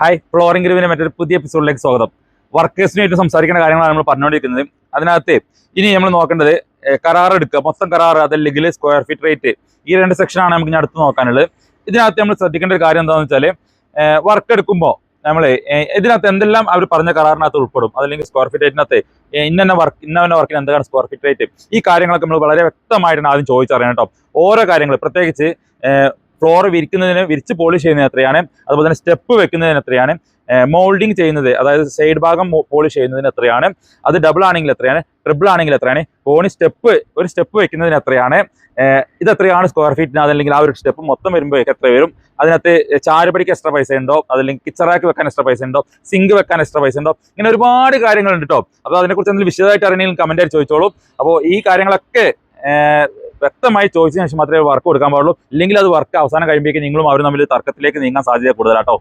Hi flooring ഗ്രൂവിന്റെ മറ്റൊരു പുതിയ എപ്പിസോഡിലേക്ക് സ്വാഗതം. വർക്കേഴ്സിനായിട്ട് സംസാരിക്കുന്ന കാര്യങ്ങളാണ് നമ്മൾ പറഞ്ഞുകൊണ്ടിരിക്കുന്നത്. അതിനകത്ത് ഇനി നമ്മൾ നോക്കേണ്ടത് കരാർ എടുക്കുക. മൊത്തം കരാർ അതല്ലെങ്കിൽ സ്ക്വയർ ഫീറ്റ് റേറ്റ് ഈ രണ്ട് സെക്ഷനാണ് നമുക്ക് ഇനി അടുത്ത് നോക്കാനുള്ളത്. ഇതിനകത്ത് നമ്മൾ ശ്രദ്ധിക്കേണ്ട ഒരു കാര്യം എന്താണെന്ന് വെച്ചാൽ വർക്ക് എടുക്കുമ്പോൾ നമ്മൾ ഇതിനകത്ത് എന്തെല്ലാം അവർ പറഞ്ഞ കരാറിനകത്ത് ഉൾപ്പെടും. അതല്ലെങ്കിൽ സ്ക്വയർ ഫീറ്റ് റേറ്റിനകത്ത് ഇന്ന വർക്ക് ഇന്ന വർക്കിന് എന്താണ് സ്ക്വയർ ഫീറ്റ് റേറ്റ് ഈ കാര്യങ്ങളൊക്കെ നമ്മൾ വളരെ വ്യക്തമായിട്ടാണ് ആദ്യം ചോദിച്ചറിയണം കേട്ടോ. ഓരോ കാര്യങ്ങൾ പ്രത്യേകിച്ച് ഫ്ലോർ വിരിക്കുന്നതിന് വിരിച്ച് പോളിഷ് ചെയ്യുന്നതിന് എത്രയാണ്? അതുപോലെ തന്നെ സ്റ്റെപ്പ് വെക്കുന്നതിന് എത്രയാണ്? മോൾഡിങ് ചെയ്യുന്നത് അതായത് സൈഡ് ഭാഗം പോളിഷ് ചെയ്യുന്നതിന് എത്രയാണ്? അത് ഡബിൾ ആണെങ്കിൽ എത്രയാണ്? ട്രിപ്പിൾ ആണെങ്കിൽ എത്രയാണ്? കോണി സ്റ്റെപ്പ് ഒരു സ്റ്റെപ്പ് വെക്കുന്നതിന് എത്രയാണ്? ഇത് എത്രയാണ് സ്ക്വയർ ഫീറ്റിന് അതല്ലെങ്കിൽ ആ ഒരു സ്റ്റെപ്പ് മൊത്തം വരുമ്പോൾ എത്ര വരും? അതിനകത്ത് ചാരുപടിക്ക് എക്സ്ട്രാ പൈസ ഉണ്ടോ? അതല്ലെങ്കിൽ കിച്ചറാക്ക് വെക്കാൻ എക്സ്ട്രാ പൈസ ഉണ്ടോ? സിങ്ക് വെക്കാൻ എക്സ്ട്രാ പൈസ ഉണ്ടോ? ഇങ്ങനെ ഒരുപാട് കാര്യങ്ങളുണ്ട് കേട്ടോ അപ്പോൾ അതിനെക്കുറിച്ച് എന്തെങ്കിലും വിശദമായിട്ട് അറിയണമെങ്കിൽ കമന്റ് ആയിട്ട് ചോദിച്ചോളൂ. അപ്പോൾ ഈ കാര്യങ്ങളൊക്കെ വ്യക്തമായി ചോദിച്ചതിന് ശേഷം മാത്രമേ വർക്ക് കൊടുക്കാൻ പാടുള്ളൂ. ഇല്ലെങ്കിൽ അത് വർക്ക് അവസാനം കഴിയുമ്പോഴേക്കും നിങ്ങളും അവരും തമ്മിൽ തർക്കത്തിലേക്ക് നീങ്ങാൻ സാധ്യത കൂടുതലാട്ടോ.